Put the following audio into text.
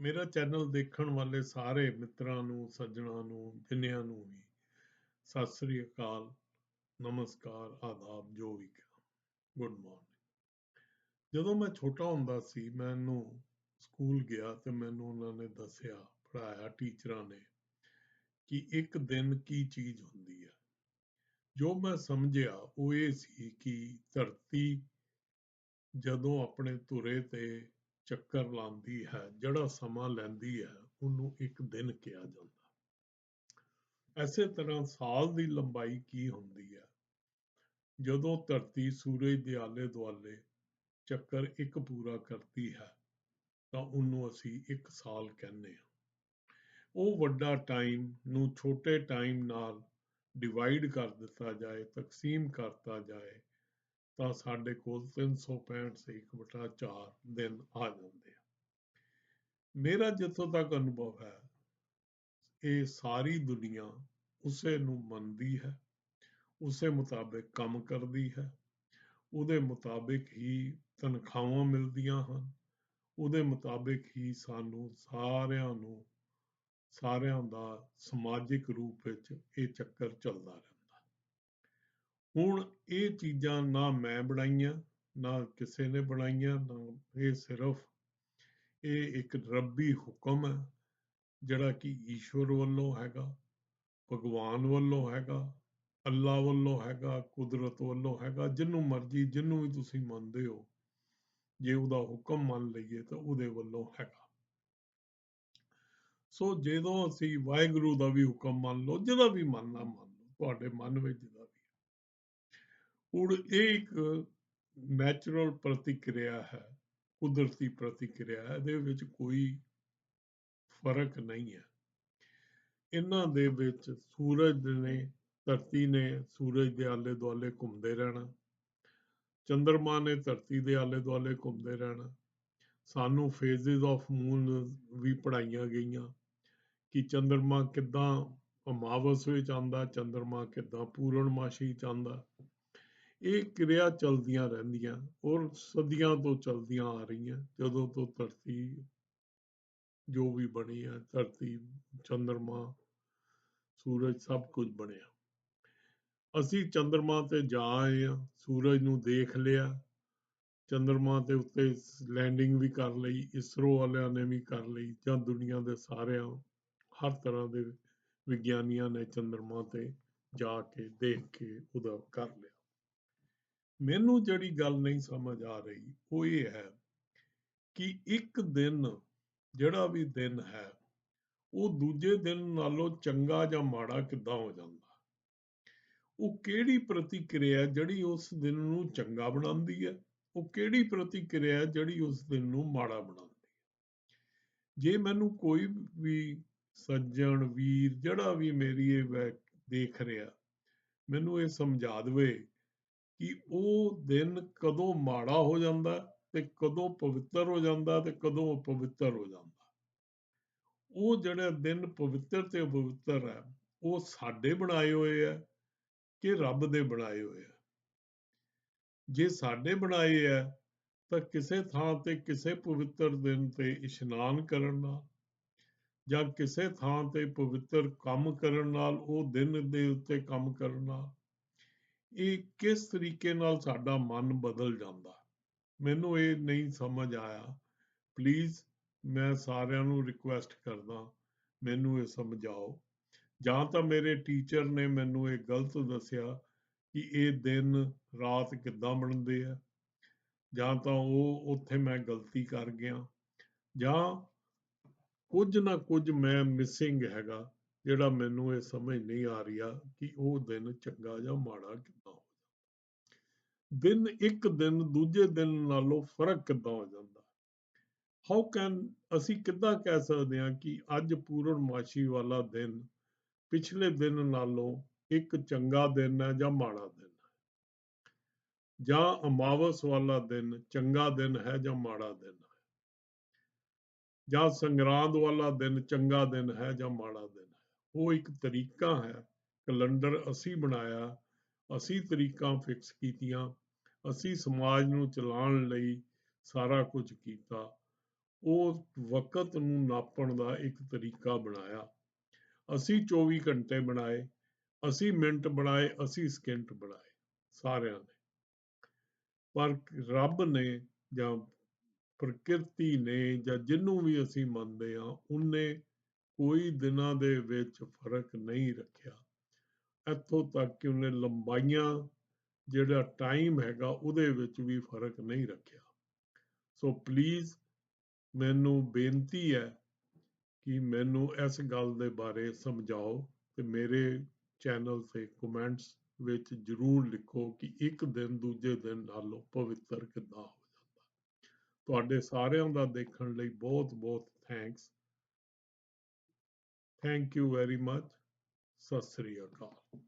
ਮੇਰਾ ਚੈਨਲ ਦੇਖਣ ਵਾਲੇ ਸਾਰੇ ਮਿੱਤਰਾਂ ਨੂੰ, ਸੱਜਣਾਂ ਨੂੰ, ਜਿੰਨਿਆਂ ਨੂੰ ਵੀ ਸਤਿ ਸ੍ਰੀ ਅਕਾਲ, ਨਮਸਕਾਰ, ਆਦਾਬ, ਜੋ ਵੀ ਗੁੱਡ ਮਾਰਨਿੰਗ ਜਦੋਂ ਮੈਂ ਛੋਟਾ ਹੁੰਦਾ ਸੀ, ਮੈਨੂੰ ਸਕੂਲ ਗਿਆ ਤੇ ਮੈਨੂੰ ਉਹਨਾਂ ਨੇ ਦੱਸਿਆ ਪੜਾਇਆ ਟੀਚਰਾਂ ਨੇ ਕਿ ਇੱਕ ਦਿਨ ਕੀ ਚੀਜ਼ ਹੁੰਦੀ ਹੈ। ਜੋ ਮੈਂ ਸਮਝਿਆ, ਉਹ ਇਹ ਸੀ ਕਿ ਧਰਤੀ ਜਦੋਂ ਆਪਣੇ ਧੁਰੇ ਤੇ ਚੱਕਰ ਲਾਉਂਦੀ ਹੈ, ਜਿਹੜਾ ਸਮਾਂ ਲੈਂਦੀ ਹੈ, ਉਹਨੂੰ ਇੱਕ ਦਿਨ ਕਿਹਾ ਜਾਂਦਾ। ਐਸੇ ਤਰ੍ਹਾਂ ਸਾਲ ਦੀ ਲੰਬਾਈ ਕੀ ਹੁੰਦੀ ਹੈ? ਜਦੋਂ ਧਰਤੀ ਸੂਰਜ ਦੇ ਆਲੇ ਦੁਆਲੇ ਚੱਕਰ ਇੱਕ ਪੂਰਾ ਕਰਦੀ ਹੈ, ਤਾਂ ਉਹਨੂੰ ਅਸੀਂ ਇੱਕ ਸਾਲ ਕਹਿੰਦੇ ਹਾਂ। ਉਹ ਵੱਡਾ ਟਾਈਮ ਨੂੰ ਛੋਟੇ ਟਾਈਮ ਨਾਲ ਡਿਵਾਈਡ ਕਰ ਦਿੱਤਾ ਜਾਏ, ਤਕਸੀਮ ਕਰਤਾ ਜਾਏ ਤਾਂ ਸਾਡੇ ਕੋਲ 365 ਸੇ 1/4 ਦਿਨ ਆ ਜਾਂਦੇ ਆ। ਮੇਰਾ ਜਿੱਥੋਂ ਤੱਕ ਅਨੁਭਵ ਹੈ, ਇਹ ਸਾਰੀ ਦੁਨੀਆ ਉਸੇ ਨੂੰ ਮੰਨਦੀ ਹੈ, ਉਸੇ ਮੁਤਾਬਿਕ ਕੰਮ ਕਰਦੀ ਹੈ, ਉਹਦੇ ਮੁਤਾਬਿਕ ਹੀ ਤਨਖਾਹਾਂ ਮਿਲਦੀਆਂ ਹਨ, ਉਹਦੇ ਮੁਤਾਬਿਕ ਹੀ ਸਾਨੂੰ ਸਾਰਿਆਂ ਨੂੰ, ਸਾਰਿਆਂ ਦਾ ਸਮਾਜਿਕ ਰੂਪ ਵਿੱਚ ਇਹ ਚੱਕਰ ਚੱਲਦਾ ਰਹਿੰਦਾ। ਹੁਣ ਇਹ ਚੀਜ਼ਾਂ ਨਾ ਮੈਂ ਬਣਾਈਆਂ, ਨਾ ਕਿਸੇ ਨੇ ਬਣਾਈਆਂ, ਨਾ ਇਹ ਸਿਰਫ ਇਹ ਇੱਕ ਰੱਬੀ ਹੁਕਮ ਹੈ, ਜਿਹੜਾ ਕਿ ਈਸ਼ਵਰ ਵੱਲੋਂ ਹੈਗਾ, ਭਗਵਾਨ ਵੱਲੋਂ ਹੈਗਾ ਅੱਲਾ ਵੱਲੋਂ ਹੈਗਾ, ਕੁਦਰਤ ਵੱਲੋਂ ਹੈਗਾ, ਜਿੰਨੂੰ ਮਰਜ਼ੀ, ਜਿੰਨੂੰ ਵੀ ਤੁਸੀਂ ਮੰਨਦੇ ਹੋ, ਜੇ ਉਹਦਾ ਹੁਕਮ ਮੰਨ ਲਈਏ ਤਾਂ ਉਹਦੇ ਵੱਲੋਂ ਹੈਗਾ। ਸੋ ਜਦੋਂ ਅਸੀਂ ਵਾਹਿਗੁਰੂ ਦਾ ਵੀ ਹੁਕਮ ਮੰਨ ਲਓ, ਜਿਹਦਾ ਵੀ ਮੰਨਣਾ ਮੰਨ ਲਓ, ਤੁਹਾਡੇ ਮਨ ਵਿੱਚ ਜਿਹਦਾ ਵੀ ਹੁਣ ਇਹ ਇੱਕ ਨੈਚੁਰਲ ਪ੍ਰਤੀਕਿਰਿਆ ਹੈ, ਕੁਦਰਤੀ ਪ੍ਰਤੀਕਿਰਿਆ ਹੈ, ਇਹਦੇ ਵਿੱਚ ਕੋਈ ਫ਼ਰਕ ਨਹੀਂ ਹੈ। ਇਹਨਾਂ ਦੇ ਵਿੱਚ ਸੂਰਜ ਨੇ, ਧਰਤੀ ਨੇ ਸੂਰਜ ਦੇ ਆਲੇ ਦੁਆਲੇ ਘੁੰਮਦੇ ਰਹਿਣਾ, ਚੰਦਰਮਾ ਨੇ ਧਰਤੀ ਦੇ ਆਲੇ ਦੁਆਲੇ ਘੁੰਮਦੇ ਰਹਿਣਾ, ਸਾਨੂੰ ਫੇਜ਼ਸ ਆਫ ਮੂਨ ਵੀ ਪੜਾਈਆਂ ਗਈਆਂ ਕਿ ਚੰਦਰਮਾ ਕਿੱਦਾਂ ਅਮਾਵਸ ਵਿੱਚ ਆਉਂਦਾ, ਚੰਦਰਮਾ ਕਿਦਾਂ ਪੂਰਨਮਾਸ਼ੀ ਚ ਆਉਂਦਾ। ਇਹ ਕਿਰਿਆ ਚਲਦੀਆਂ ਰਹਿੰਦੀਆਂ, ਔਰ ਸਦੀਆਂ ਤੋਂ ਚਲਦੀਆਂ ਆ ਰਹੀਆਂ, ਜਦੋਂ ਤੋਂ ਧਰਤੀ ਜੋ ਵੀ ਬਣੀ ਹੈ ਧਰਤੀ, ਚੰਦਰਮਾ, ਸੂਰਜ ਸਭ ਕੁਝ ਬਣਿਆ। ਅਸੀਂ ਚੰਦਰਮਾ ਤੇ ਜਾ ਆਏ ਆ ਸੂਰਜ ਨੂੰ ਦੇਖ ਲਿਆ, ਚੰਦਰਮਾ ਦੇ ਉੱਤੇ ਲੈਂਡਿੰਗ ਵੀ ਕਰ ਲਈ, ਇਸਰੋ ਵਾਲਿਆਂ ਨੇ ਵੀ ਕਰ ਲਈ, ਜਾਂ ਦੁਨੀਆ ਦੇ ਸਾਰਿਆਂ, ਹਰ ਤਰ੍ਹਾਂ ਦੇ ਵਿਗਿਆਨੀਆਂ ਨੇ ਚੰਦਰਮਾ ਤੇ ਜਾ ਕੇ, ਦੇਖ ਕੇ ਉਹਦਾ ਕਰ ਲਿਆ। ਮੈਨੂੰ ਜਿਹੜੀ ਗੱਲ ਨਹੀਂ ਸਮਝ ਆ ਰਹੀ, ਉਹ ਇਹ ਹੈ ਕਿ ਇੱਕ ਦਿਨ ਜਿਹੜਾ ਵੀ ਦਿਨ ਹੈ, ਉਹ ਦੂਜੇ ਦਿਨ ਨਾਲੋਂ ਚੰਗਾ ਜਾਂ ਮਾੜਾ ਕਿੱਦਾਂ ਹੋ ਜਾਂਦਾ? ਉਹ ਕਿਹੜੀ ਪ੍ਰਤੀਕਿਰਿਆ ਜਿਹੜੀ ਉਸ ਦਿਨ ਨੂੰ ਚੰਗਾ ਬਣਾਉਂਦੀ ਹੈ? ਉਹ ਕਿਹੜੀ ਪ੍ਰਤੀਕਿਰਿਆ ਜਿਹੜੀ ਉਸ ਦਿਨ ਨੂੰ ਮਾੜਾ ਬਣਾਉਂਦੀ ਹੈ? ਜੇ ਮੈਨੂੰ ਕੋਈ ਵੀ ਸੱਜਣ, ਵੀਰ, ਜਿਹੜਾ ਵੀ ਮੇਰੀ ਇਹ ਦੇਖ ਰਿਹਾ, ਮੈਨੂੰ ਇਹ ਸਮਝਾ ਦੇਵੇ ਕਿ ਉਹ ਦਿਨ ਕਦੋਂ ਮਾੜਾ ਹੋ ਜਾਂਦਾ ਤੇ ਕਦੋਂ ਪਵਿੱਤਰ ਹੋ ਜਾਂਦਾ ਤੇ ਕਦੋਂ ਅਪਵਿੱਤਰ ਹੋ ਜਾਂਦਾ ਉਹ ਜਿਹੜੇ ਦਿਨ ਪਵਿੱਤਰ ਤੇ ਅਪਵਿੱਤਰ ਹੈ, ਉਹ ਸਾਡੇ ਬਣਾਏ ਹੋਏ ਆ ਕਿ ਰੱਬ ਦੇ ਬਣਾਏ ਹੋਏ ਆ ਜੇ ਸਾਡੇ ਬਣਾਏ ਆ ਤਾਂ ਕਿਸੇ ਥਾਂ ਤੇ ਕਿਸੇ ਪਵਿੱਤਰ ਦਿਨ ਤੇ ਇਸ਼ਨਾਨ ਕਰਨ ਨਾਲ ਜਾਂ ਕਿਸੇ ਥਾਂ ਤੇ ਪਵਿੱਤਰ ਕੰਮ ਕਰਨ ਨਾਲ, ਉਹ ਦਿਨ ਦੇ ਉੱਤੇ ਕੰਮ ਕਰਨ ਨਾਲ ਇਹ ਕਿਸ ਤਰੀਕੇ ਨਾਲ ਸਾਡਾ ਮਨ ਬਦਲ ਜਾਂਦਾ? ਮੈਨੂੰ ਇਹ ਨਹੀਂ ਸਮਝ ਆਇਆ। ਪਲੀਜ਼ ਮੈਂ ਸਾਰਿਆਂ ਨੂੰ ਰਿਕੁਐਸਟ ਕਰਦਾ, ਮੈਨੂੰ ਇਹ ਸਮਝਾਓ। ਜਾਂ ਤਾਂ ਮੇਰੇ ਟੀਚਰ ਨੇ ਮੈਨੂੰ ਇਹ ਗਲਤ ਦੱਸਿਆ ਕਿ ਇਹ ਦਿਨ ਰਾਤ ਕਿੱਦਾਂ ਬਣਦੇ ਆ। ਜਾਂ ਤਾਂ ਉਹ ਉੱਥੇ ਮੈਂ ਗਲਤੀ ਕਰ ਗਿਆ। ਜਾਂ ਕੁਝ ਨਾ ਕੁਝ ਮੈਂ ਮਿਸਿੰਗ ਹੈਗਾ, ਜਿਹੜਾ ਮੈਨੂੰ ਇਹ ਸਮਝ ਨਹੀਂ ਆ ਰਿਹਾ ਕਿ ਉਹ ਦਿਨ ਚੰਗਾ ਜਾਂ ਮਾੜਾ ਦਿਨ ਇੱਕ ਦਿਨ ਦੂਜੇ ਦਿਨ ਨਾਲੋਂ ਫ਼ਰਕ ਕਿੱਦਾਂ ਹੋ ਜਾਂਦਾ? ਹਾਊ ਕੈਨ ਅਸੀਂ ਕਿੱਦਾਂ ਕਹਿ ਸਕਦੇ ਹਾਂ ਕਿ ਅੱਜ ਪੂਰਨਮਾਸ਼ੀ ਵਾਲਾ ਦਿਨ ਪਿਛਲੇ ਦਿਨ ਨਾਲੋਂ ਇੱਕ ਚੰਗਾ ਦਿਨ ਹੈ ਜਾਂ ਮਾੜਾ ਦਿਨ ਹੈ? ਜਾਂ ਅਮਾਵਸ ਵਾਲਾ ਦਿਨ ਚੰਗਾ ਦਿਨ ਹੈ ਜਾਂ ਮਾੜਾ ਦਿਨ ਹੈ? ਜਾਂ ਸੰਗਰਾਂਦ ਵਾਲਾ ਦਿਨ ਚੰਗਾ ਦਿਨ ਹੈ ਜਾਂ ਮਾੜਾ ਦਿਨ ਹੈ? ਉਹ ਇੱਕ ਤਰੀਕਾ ਹੈ, ਕੈਲੰਡਰ ਅਸੀਂ ਬਣਾਇਆ ਅਸੀਂ ਤਰੀਕਾਂ ਫਿਕਸ ਕੀਤੀਆਂ। ਅਸੀਂ ਸਮਾਜ ਨੂੰ ਚਲਾਉਣ ਲਈ ਸਾਰਾ ਕੁਝ ਕੀਤਾ। ਉਹ ਵਕਤ ਨੂੰ ਨਾਪਣ ਦਾ ਇੱਕ ਤਰੀਕਾ ਬਣਾਇਆ। ਅਸੀਂ 24 ਘੰਟੇ ਬਣਾਏ। ਅਸੀਂ ਮਿੰਟ ਬਣਾਏ। ਅਸੀਂ ਸਕਿੰਟ ਬਣਾਏ। ਸਾਰਿਆਂ ਨੇ। ਪਰ ਰੱਬ ਨੇ ਜਾਂ ਪ੍ਰਕਿਰਤੀ ਨੇ ਜਾਂ ਜਿਹਨੂੰ ਵੀ ਅਸੀਂ ਮੰਨਦੇ ਹਾਂ, ਉਹਨੇ ਕੋਈ ਦਿਨਾਂ ਦੇ ਵਿੱਚ ਫ਼ਰਕ ਨਹੀਂ ਰੱਖਿਆ। ਇੱਥੋਂ ਤੱਕ ਕਿ ਉਹਨੇ ਲੰਬਾਈਆਂ, ਜਿਹੜਾ ਟਾਈਮ ਹੈਗਾ ਉਹਦੇ ਵਿੱਚ ਵੀ ਫ਼ਰਕ ਨਹੀਂ ਰੱਖਿਆ। ਸੋ ਪਲੀਜ਼ ਮੈਨੂੰ ਬੇਨਤੀ ਹੈ ਕਿ ਮੈਨੂੰ ਇਸ ਗੱਲ ਦੇ ਬਾਰੇ ਸਮਝਾਓ ਤੇ ਮੇਰੇ ਚੈਨਲ ਤੇ ਕਮੈਂਟਸ ਵਿੱਚ ਜਰੂਰ ਲਿਖੋ ਕਿ ਇੱਕ ਦਿਨ ਦੂਜੇ ਦਿਨ ਨਾਲੋਂ ਪਵਿੱਤਰ ਕਿੱਦਾਂ ਹੋ ਜਾਂਦਾ। ਤੁਹਾਡੇ ਸਾਰਿਆਂ ਦਾ ਦੇਖਣ ਲਈ ਬਹੁਤ ਬਹੁਤ thanks thank you very much ਸਤਿ ਸ੍ਰੀ ਅਕਾਲ